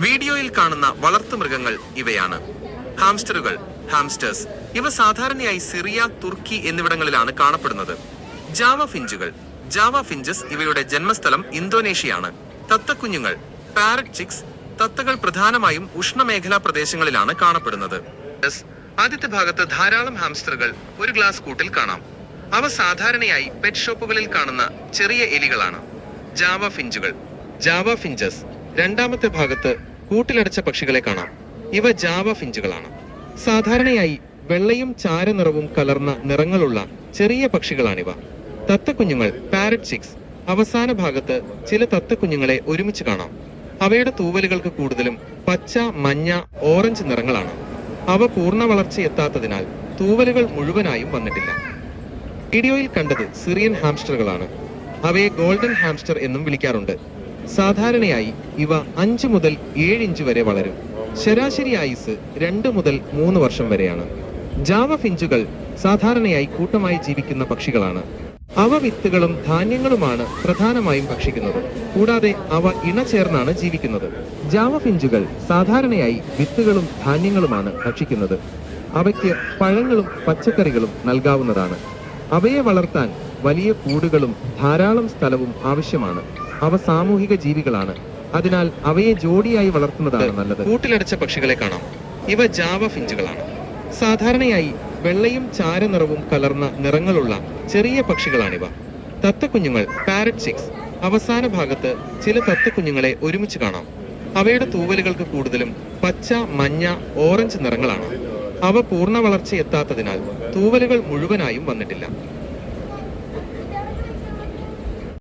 വീഡിയോയിൽ കാണുന്ന വളർത്തുമൃഗങ്ങൾ ഇവയാണ്. ഹാംസ്റ്ററുകൾ ഹാംസ്റ്റേഴ്സ്. ഇവ സാധാരണയായി സിറിയ തുർക്കി എന്നിവിടങ്ങളിലാണ് കാണപ്പെടുന്നത്. ജാവ ഫിഞ്ചുകൾ. ജാവ ഫിഞ്ചസ് ഇവയുടെ ജന്മസ്ഥലം ഇന്തോനേഷ്യയാണ്. തത്തക്കുഞ്ഞുങ്ങൾ പാരറ്റ് ചിക്സ്. തത്തകൾ പ്രധാനമായും ഉഷ്ണമേഖലാ പ്രദേശങ്ങളിലാണ് കാണപ്പെടുന്നത്. ആദ്യത്തെ ഭാഗത്ത് ധാരാളം ഹാംസ്റ്ററുകൾ ഒരു ഗ്ലാസ് കൂട്ടിൽ കാണാം. അവ സാധാരണയായി പെറ്റ് ഷോപ്പുകളിൽ കാണുന്ന ചെറിയ എലികളാണ്. ജാവ ഫിഞ്ചുകൾ. ജാവ ഫിഞ്ചസ് രണ്ടാമത്തെ ഭാഗത്ത് കൂട്ടിലടച്ച പക്ഷികളെ കാണാം. ഇവ ജാവ ഫിഞ്ചുകളാണ്. സാധാരണയായി വെള്ളയും ചാരനിറവും കലർന്ന നിറങ്ങളുള്ള ചെറിയ പക്ഷികളാണിവ. തത്തക്കുഞ്ഞുങ്ങൾ പാരറ്റ് ചിക്സ്. അവസാന ഭാഗത്ത് ചില തത്തക്കുഞ്ഞുങ്ങളെ ഒരുമിച്ച് കാണാം. അവയുടെ തൂവലുകൾക്ക് കൂടുതലും പച്ച മഞ്ഞ ഓറഞ്ച് നിറങ്ങളാണ്. അവ പൂർണ വളർച്ചയെത്താത്തതിനാൽ തൂവലുകൾ മുഴുവനായും വന്നിട്ടില്ല. വീഡിയോയിൽ കണ്ടത് സിറിയൻ ഹാംസ്റ്ററുകളാണ്. അവയെ ഗോൾഡൻ ഹാംസ്റ്റർ എന്നും വിളിക്കാറുണ്ട്. സാധാരണയായി ഇവ അഞ്ച് മുതൽ ഏഴ് ഇഞ്ച് വരെ വളരും. ശരാശരി ആയുസ് രണ്ട് മുതൽ മൂന്ന് വർഷം വരെയാണ്. ജാവ ഫിഞ്ചുകൾ സാധാരണയായി കൂട്ടമായി ജീവിക്കുന്ന പക്ഷികളാണ്. അവ വിത്തുകളും ധാന്യങ്ങളുമാണ് പ്രധാനമായും ഭക്ഷിക്കുന്നത്. കൂടാതെ അവ ഇണ ചേർന്നാണ് ജീവിക്കുന്നത്. ജാവ ഫിഞ്ചുകൾ സാധാരണയായി വിത്തുകളും ധാന്യങ്ങളുമാണ് ഭക്ഷിക്കുന്നത്. അവയ്ക്ക് പഴങ്ങളും പച്ചക്കറികളും നൽകാവുന്നതാണ്. അവയെ വളർത്താൻ വലിയ കൂടുകളും ധാരാളം സ്ഥലവും ആവശ്യമാണ്. അവ സാമൂഹിക ജീവികളാണ്. അതിനാൽ അവയെ ജോഡിയായി വളർത്തുന്നതാണ് നല്ലത്. കൂട്ടിലടച്ച പക്ഷികളെ കാണാം. ഇവ ജാവ ഫിഞ്ചുകളാണ്. സാധാരണയായി വെള്ളയും ചാരനിറവും കലർന്ന നിറങ്ങളുള്ള ചെറിയ പക്ഷികളാണിവ. തത്തക്കുഞ്ഞുങ്ങൾ പാരറ്റ് ചിക്സ്. അവസാന ഭാഗത്ത് ചില തത്തക്കുഞ്ഞുങ്ങളെ ഒരുമിച്ച് കാണാം. അവയുടെ തൂവലുകൾക്ക് കൂടുതലും പച്ച മഞ്ഞ ഓറഞ്ച് നിറങ്ങളാണ്. അവ പൂർണ വളർച്ചയെത്താത്തതിനാൽ തൂവലുകൾ മുഴുവനായും വന്നിട്ടില്ല.